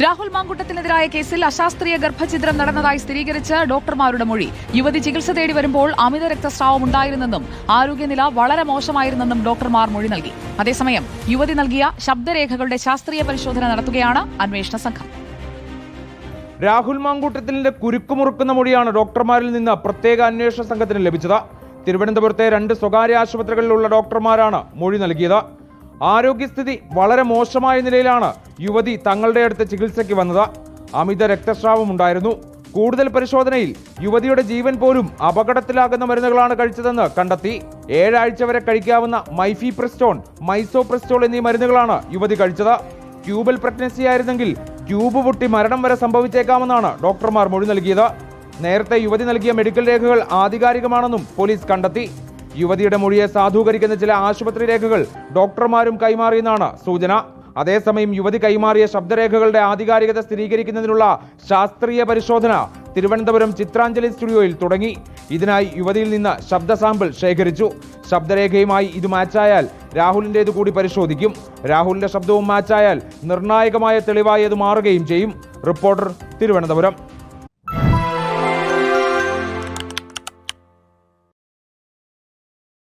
രാഹുൽ മാങ്കുട്ടത്തിനെതിരായ കേസിൽ അശാസ്ത്രീയ ഗർഭഛിദ്രം നടന്നതായി സ്ഥിരീകരിച്ച ഡോക്ടർമാരുടെ മൊഴി. യുവതി ചികിത്സ തേടി വരുമ്പോൾ അമിത രക്തസ്രാവം ഉണ്ടായിരുന്നെന്നും ആരോഗ്യനില വളരെ മോശമായിരുന്നെന്നും ഡോക്ടർമാർ മൊഴി നൽകി. അതേസമയം യുവതി നൽകിയ ശബ്ദരേഖകളുടെ ശാസ്ത്രീയ പരിശോധന നടത്തുകയാണ് അന്വേഷണ സംഘം. രാഹുൽ മാങ്കൂട്ടത്തിലിന്റെ കുരുക്കുമുറുക്കുന്ന മൊഴിയാണ് ഡോക്ടർമാരിൽ നിന്ന് പ്രത്യേക അന്വേഷണ സംഘത്തിന് ലഭിച്ചത്. തിരുവനന്തപുരത്തെ രണ്ട് സ്വകാര്യ ആശുപത്രികളിലുള്ള ഡോക്ടർമാരാണ് മൊഴി നൽകിയത്. ആരോഗ്യസ്ഥിതി വളരെ മോശമായ നിലയിലാണ് യുവതി തങ്ങളുടെ അടുത്ത് ചികിത്സയ്ക്ക് വന്നത്. അമിത രക്തസ്രാവം ഉണ്ടായിരുന്നു. കൂടുതൽ പരിശോധനയിൽ യുവതിയുടെ ജീവൻ പോലും അപകടത്തിലാകുന്ന മരുന്നുകളാണ് കഴിച്ചതെന്ന് കണ്ടെത്തി. ഏഴാഴ്ച വരെ കഴിക്കാവുന്ന മൈഫി പ്രസ്റ്റോൺ മൈസോ പ്രസ്റ്റോൾ എന്നീ മരുന്നുകളാണ് യുവതി കഴിച്ചത്. ട്യൂബൽ പ്രഗ്നൻസി ആയിരുന്നെങ്കിൽ ട്യൂബ് പൊട്ടി മരണം വരെ സംഭവിച്ചേക്കാമെന്നാണ് ഡോക്ടർമാർ മൊഴി നൽകിയത്. നേരത്തെ യുവതി നൽകിയ മെഡിക്കൽ രേഖകൾ ആധികാരികമാണെന്നും പോലീസ് കണ്ടെത്തി. യുവതിയുടെ മൊഴിയെ സാധൂകരിക്കുന്ന ചില ആശുപത്രി രേഖകൾ ഡോക്ടർമാരും കൈമാറിയെന്നാണ് സൂചന. അതേസമയം യുവതി കൈമാറിയ ശബ്ദരേഖകളുടെ ആധികാരികത സ്ഥിരീകരിക്കുന്നതിനുള്ള ശാസ്ത്രീയ പരിശോധന തിരുവനന്തപുരം ചിത്രാഞ്ജലി സ്റ്റുഡിയോയിൽ തുടങ്ങി. ഇതിനായി യുവതിയിൽ നിന്ന് ശബ്ദ സാമ്പിൾ ശേഖരിച്ചു. ശബ്ദരേഖയുമായി ഇത് മാച്ചായാൽ രാഹുലിന്റേത് കൂടി പരിശോധിക്കും. രാഹുലിന്റെ ശബ്ദവും മാച്ചായാൽ നിർണായകമായ തെളിവായി അത് മാറുകയും ചെയ്യും. റിപ്പോർട്ടർ തിരുവനന്തപുരം.